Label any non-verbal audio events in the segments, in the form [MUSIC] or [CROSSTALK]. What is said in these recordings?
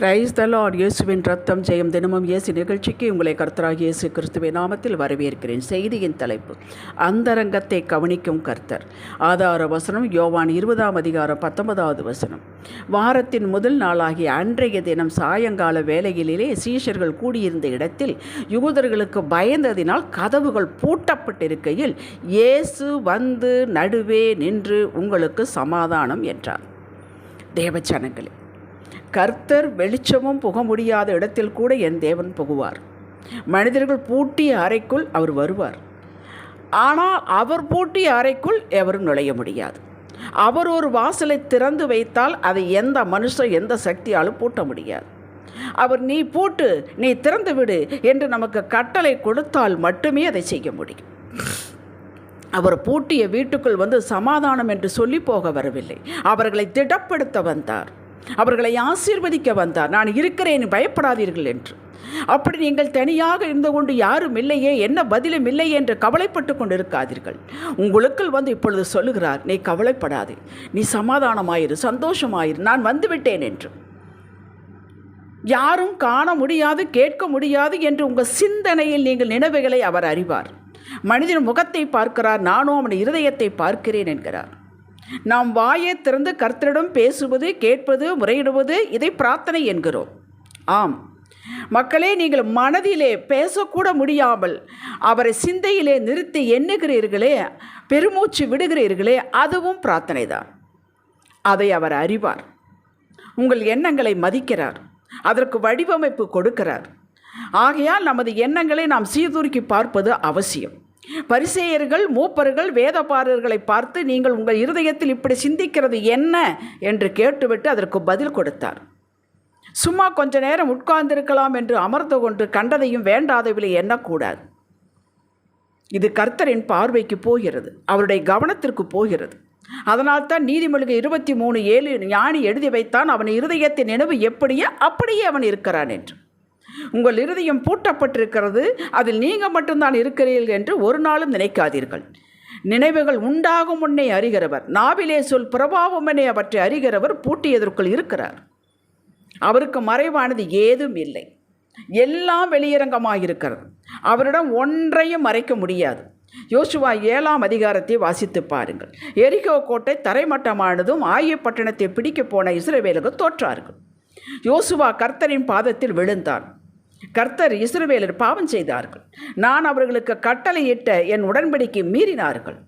Praise the Lord இயேசுவின் ரத்தம் ஜெயம். தினமும் இயேசு நிகழ்ச்சிக்கு உங்களை கர்த்தராக இயேசு கிறிஸ்துவின் நாமத்தில் வரவேற்கிறேன். செய்தியின் தலைப்பு அந்தரங்கத்தை கவனிக்கும் கர்த்தர். ஆதார வசனம் யோவான் இருபதாம் அதிகாரம் பத்தொன்பதாவது வசனம். வாரத்தின் முதல் நாளாகிய அன்றைய தினம் சாயங்கால வேலையிலே சீஷர்கள் கூடியிருந்த இடத்தில் யூதர்களுக்கு பயந்ததினால் கதவுகள் பூட்டப்பட்டிருக்கையில் இயேசு வந்து நடுவே நின்று உங்களுக்கு சமாதானம் என்றார். தேவச்சனங்களே கர்த்தர் வெளிச்சமும் புக முடியாத இடத்தில் கூட என் தேவன் புகுவார். மனிதர்கள் பூட்டிய அறைக்குள் அவர் வருவார். ஆனால் அவர் பூட்டிய அறைக்குள் எவரும் நுழைய முடியாது. அவர் ஒரு வாசலை திறந்து வைத்தால் அதை எந்த மனுஷன் எந்த சக்தியாலும் பூட்ட முடியாது. அவர் நீ பூட்டு நீ திறந்து விடு என்று நமக்கு கட்டளை கொடுத்தால் மட்டுமே அதை செய்ய முடியும். அவர் பூட்டிய வீட்டுக்குள் வந்து சமாதானம் என்று சொல்லி போக வரவில்லை. அவர்களை திடப்படுத்த வந்தார். அவர்களை ஆசீர்வதிக்க வந்தார். நான் இருக்கிறேன் பயப்படாதீர்கள் என்று. அப்படி நீங்கள் தனியாக இருந்து கொண்டு யாரும் இல்லையே என்ன பதிலும் இல்லை என்று கவலைப்பட்டு கொண்டு இருக்காதீர்கள் உங்களுக்குள் வந்து இப்பொழுது சொல்லுகிறார் நீ கவலைப்படாதே. நீ சமாதானமாயிரு சந்தோஷமாயிரு. நான் வந்துவிட்டேன் என்று. யாரும் காண முடியாது கேட்க முடியாது என்று உங்கள் சிந்தனையில் நீங்கள் நினைவுகளை அவர் அறிவார். மனிதன் முகத்தை பார்க்கிறார் நானும் அவன் இருதயத்தை பார்க்கிறேன் என்கிறார். நாம் வாயை திறந்து கர்த்தரிடம் பேசுவது கேட்பது முறையிடுவது இதை பிரார்த்தனை என்கிறோம். ஆம். மக்களே நீங்கள் மனதிலே பேசக்கூட முடியாமல் அவரை சிந்தையிலே நிறுத்தி எண்ணுகிறீர்களே பெருமூச்சு விடுகிறீர்களே அதுவும் பிரார்த்தனை தான் அதை அவர் அறிவார். உங்கள் எண்ணங்களை மதிக்கிறார். அதற்கு வடிவமைப்பு கொடுக்கிறார். ஆகையால் நமது எண்ணங்களை நாம் சீர்தூக்கி பார்ப்பது அவசியம். பரிசேயர்கள் மூப்பர்கள் வேதபாரர்களை பார்த்து நீங்கள் உங்கள் இருதயத்தில் இப்படி சிந்திக்கிறது என்ன என்று கேட்டுவிட்டு அதற்கு பதில் கொடுத்தார். சும்மா கொஞ்ச நேரம் உட்கார்ந்திருக்கலாம் என்று அமர்ந்து கொண்டு கண்டதையும் வேண்டாதவில்லை எண்ணக்கூடாது. இது கர்த்தரின் பார்வைக்கு போகிறது அவருடைய கவனத்திற்கு போகிறது. அதனால் தான் நீதிமொழிகள் இருபத்தி மூணு ஏழு ஞானி எழுதி வைத்தான் அவன் இருதயத்தின் நினைவு எப்படியே அப்படியே அவன் இருக்கிறான் என்று. உங்கள் இருதயம் பூட்டப்பட்டிருக்கிறது. அதில் நீங்கள் மட்டும்தான் இருக்கிறீர்கள் என்று ஒரு நாளும் நினைக்காதீர்கள். நினைவுகள் உண்டாகும் முன்னே அறிகிறவர். நாவிலே சொல் பிரபாவமெனே அவற்றை அறிகிறவர் பூட்டியதற்குள் இருக்கிறார். அவருக்கு மறைவானது ஏதும் இல்லை. எல்லாம் வெளியரங்கமாக இருக்கிறது அவரிடம் ஒன்றையும் மறைக்க முடியாது. யோசுவா ஏழாம் அதிகாரத்தை வாசித்து பாருங்கள். எரிகோ கோட்டை தரைமட்டமானதும் ஆயப்பட்டணத்தை பிடிக்கப் போன இஸ்ரவேலுக்கு தோற்றார்கள். யோசுவா கர்த்தரின் பாதத்தில் விழுந்தான். கர்த்தர் இஸ்ரவேலர் பாவம் செய்தார்கள். நான் அவர்களுக்கு கட்டளையிட்ட என் உடன்படிக்கை மீறினார்கள்.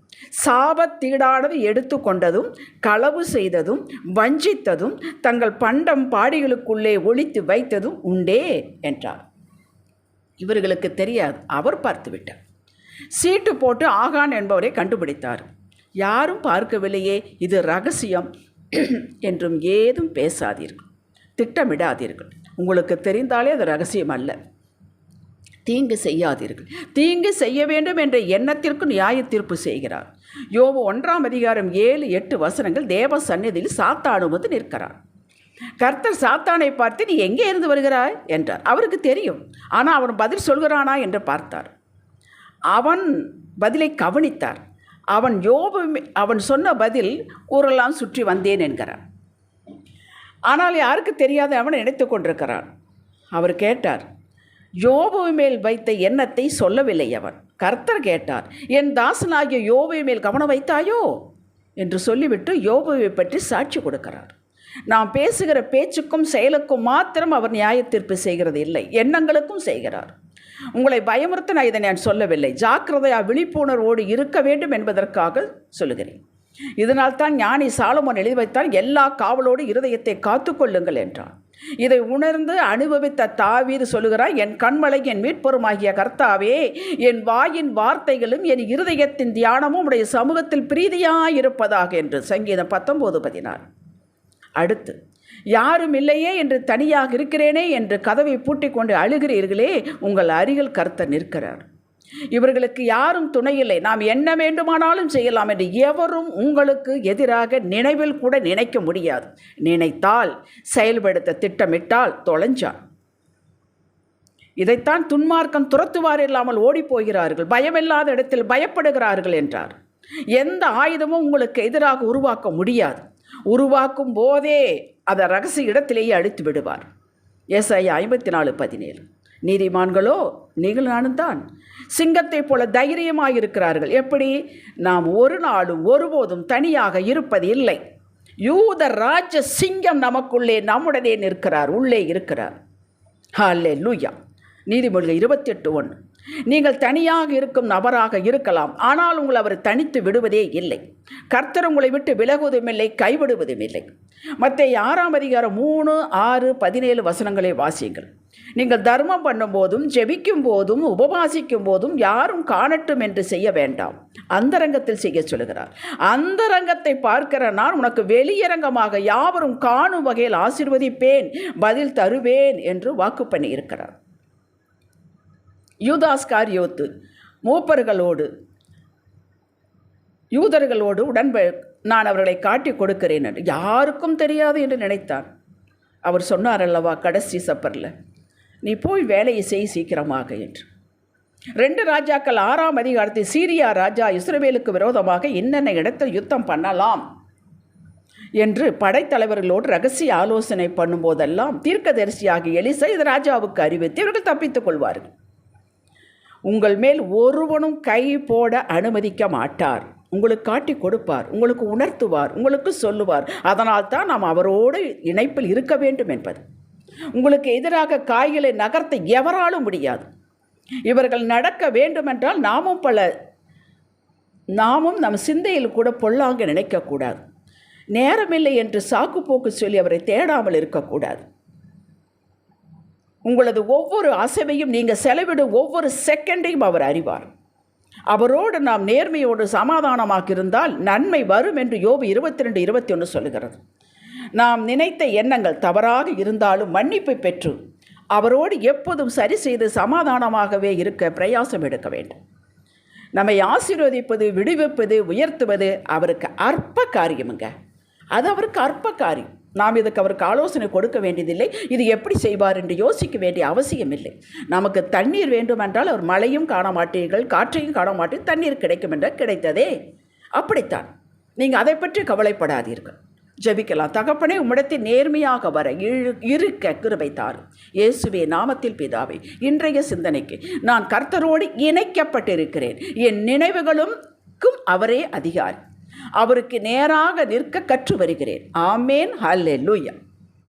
சாபத்தீடானது எடுத்து கொண்டதும் களவு செய்ததும் வஞ்சித்ததும் தங்கள் பண்டம் பாடிகளுக்குள்ளே ஒழித்து வைத்ததும் உண்டே என்றார். இவர்களுக்கு தெரியாது அவர் பார்த்துவிட்டார். சீட்டு போட்டு ஆகான் என்பவரை கண்டுபிடித்தார். யாரும் பார்க்கவில்லையே இது ரகசியம். [CLEARS THROAT] என்றும் ஏதும் பேசாதீர்கள். திட்டமிடாதீர்கள். உங்களுக்கு தெரிந்தாலே அது ரகசியம் அல்ல. தீங்கு செய்யாதீர்கள். தீங்கு செய்ய வேண்டும் என்ற எண்ணத்திற்கு நியாய தீர்ப்பு செய்கிறார். யோபு ஒன்றாம் அதிகாரம் ஏழு எட்டு வசனங்கள் தேவ சந்நிதியில் சாத்தானும் வந்து நிற்கிறார். கர்த்தர் சாத்தானை பார்த்து நீ எங்கே இருந்து வருகிறாய்? என்றார். அவருக்கு தெரியும். ஆனால் அவன் பதில் சொல்கிறானா என்று பார்த்தார். அவன் பதிலை கவனித்தார். அவன் யோபு அவன் சொன்ன பதில் ஊரெல்லாம் சுற்றி வந்தேன் என்கிறான் ஆனால் யாருக்கு தெரியாத அவன் நினைத்து கொண்டிருக்கிறான். அவர் கேட்டார் யோபு மேல் வைத்த எண்ணத்தை சொல்லவில்லை அவன். கர்த்தர் கேட்டார் என் தாசனாகிய யோபு மேல் கவனம் வைத்தாயோ? என்று சொல்லிவிட்டு யோபுவை பற்றி சாட்சி கொடுக்கிறார். நாம் பேசுகிற பேச்சுக்கும் செயலுக்கும் மாத்திரம் அவர் நியாயத்தீர்ப்பு செய்கிறது இல்லை. எண்ணங்களுக்கும் செய்கிறார். உங்களை பயமுறுத்த நான் இதை நான் சொல்லவில்லை. ஜாக்கிரதையா விழிப்புணர்வோடு இருக்க வேண்டும் என்பதற்காக சொல்லுகிறேன். இதனால் தான் ஞானி சாலமோன் எழுதி வைத்தான் எல்லா காவலோடு இருதயத்தை காத்துக்கொள்ளுங்கள் என்றான். இதை உணர்ந்து அனுபவித்த தாவீது சொல்லுகிறார் என் கண்மலை என் மீட்பொருமாகிய கர்த்தாவே என் வாயின் வார்த்தைகளும் என் இருதயத்தின் தியானமும் உடைய சமூகத்தில் பிரீதியாயிருப்பதாக என்று சங்கீதம் பத்தொம்போது பதினாறு. அடுத்து யாரும் இல்லையே என்று தனியாக இருக்கிறேனே என்று கதவை பூட்டிக் கொண்டு அழுகிறீர்களே உங்கள் அருகில் கர்த்தர் நிற்கிறார். இவர்களுக்கு யாரும் துணையில்லை. நாம் என்ன வேண்டுமானாலும் செய்யலாம் என்று எவரும் உங்களுக்கு எதிராக நினைவில் கூட நினைக்க முடியாது. நினைத்தால் செயல்படுத்த திட்டமிட்டால் தொலைஞ்சான். இதைத்தான் துன்மார்க்கம் துரத்துவார் இல்லாமல் ஓடிப்போகிறார்கள். பயமில்லாத இடத்தில் பயப்படுகிறார்கள் என்றார். எந்த ஆயுதமும் உங்களுக்கு எதிராக உருவாக்க முடியாது. உருவாக்கும் போதே அதை ரகசிய இடத்திலேயே அழித்து விடுவார். எஸ்ஐ ஐம்பத்தி நாலு பதினேழு. நீதிமான்களோ நீங்கள் நானும் தான். சிங்கத்தைப் போல தைரியமாக இருக்கிறார்கள் எப்படி? நாம் ஒரு நாளும் ஒருபோதும் தனியாக இருப்பது இல்லை. யூத ராஜ சிங்கம் நமக்குள்ளே நம்முடனே நிற்கிறார் உள்ளே இருக்கிறார். ஹாலே லூயா நீதிமொழிகள் இருபத்தி எட்டு ஒன்று. நீங்கள் தனியாக இருக்கும் நபராக இருக்கலாம். ஆனால் உங்களை அவர் தனித்து விடுவதே இல்லை. கர்த்தர் உங்களை விட்டு விலகுவதும் இல்லை கைவிடுவதும் இல்லை. மற்ற ஆறாம் அதிகாரம் மூணு ஆறு பதினேழு வசனங்களை வாசியுங்கள். நீங்கள் தர்மம் பண்ணும்போதும் ஜெபிக்கும் போதும் உபவாசிக்கும் போதும் யாரும் காணட்டும் என்று செய்ய வேண்டாம். அந்தரங்கத்தில் செய்ய சொல்கிறார் அந்தரங்கத்தை பார்க்கிற நான் உனக்கு வெளியரங்கமாக யாவரும் காணும் வகையில் ஆசிர்வதிப்பேன் பதில் தருவேன் என்று வாக்கு பண்ணி இருக்கிறார். யூதாஸ் மூப்பர்களோடு யூதர்களோடு உடன்ப நான் அவர்களை காட்டி கொடுக்கிறேன் என்று யாருக்கும் தெரியாது என்று நினைத்தார். அவர் சொன்னார் அல்லவா கடைசி சப்பரில். நீ போய் வேலையை செய் சீக்கிரமாக என்று. ரெண்டு ராஜாக்கள் ஆறாம் அதிகாரத்தில் சீரியா ராஜா இஸ்ரேலுக்கு விரோதமாக என்னென்ன இடத்தில் யுத்தம் பண்ணலாம் என்று படைத்தலைவர்களோடு ரகசிய ஆலோசனை பண்ணும்போதெல்லாம் தீர்க்கதரிசியாகி எலிசை இது ராஜாவுக்கு அறிவித்து இவர்கள் தப்பித்துக் கொள்வார்கள். உங்கள் மேல் ஒருவனும் கை போட அனுமதிக்க மாட்டார். உங்களுக்கு காட்டி கொடுப்பார் உங்களுக்கு உணர்த்துவார் உங்களுக்கு சொல்லுவார். அதனால் தான் நாம் அவரோடு இணைப்பில் இருக்க வேண்டும் என்பது. உங்களுக்கு எதிராக காய்களை நகர்த்த எவராலும் முடியாது. இவர்கள் நடக்க வேண்டுமென்றால் நாமும் பல நாமும் நம் சிந்தையில் கூட பொல்லாங்க நினைக்கக்கூடாது. நேரமில்லை என்று சாக்கு போக்கு சொல்லி அவரை தேடாமல் இருக்கக்கூடாது. உங்களது ஒவ்வொரு அசைவையும் நீங்கள் செலவிடும் ஒவ்வொரு செகண்டையும் அவர் அறிவார். அவரோடு நாம் நேர்மையோடு சமாதானமாக இருந்தால் நன்மை வரும் என்று யோபு இருபத்தி ரெண்டு இருபத்தி ஒன்று சொல்லுகிறது. நாம் நினைத்த எண்ணங்கள் தவறாக இருந்தாலும் மன்னிப்பை பெற்று அவரோடு எப்போதும் சரி செய்து சமாதானமாகவே இருக்க பிரயாசம் எடுக்க வேண்டும். நம்மை ஆசீர்வதிப்பது விடுவிப்பது உயர்த்துவது அவருக்கு அற்ப காரியமுங்க. அது அவருக்கு அற்ப காரியம். நாம் இதுக்கு அவருக்கு ஆலோசனை கொடுக்க வேண்டியதில்லை. இது எப்படி செய்வார் என்று யோசிக்க வேண்டிய அவசியம் இல்லை. நமக்கு தண்ணீர் வேண்டுமென்றால் அவர் மழையும் காண மாட்டீர்கள் காற்றையும் காண மாட்டீர்கள் தண்ணீர் கிடைக்கும் என்றால் கிடைத்ததே. அப்படித்தான். நீங்கள் அதை பற்றி கவலைப்படாதீர்கள். ஜெபிக்கலாம். தகப்பனே உம்மிடத்தில் நேர்மையாக வர இழு இருக்க கிருபை தாரும். இயேசுவே நாமத்தில் பிதாவே இன்றைய சிந்தனைக்கு நான் கர்த்தரோடு இணைக்கப்பட்டிருக்கிறேன். என் நினைவுகளுக்கும் அவரே அதிகாரி. அவருக்கு நேராக நிற்க கற்று வருகிறேன் ஆமேன். ஹல்லே லூயா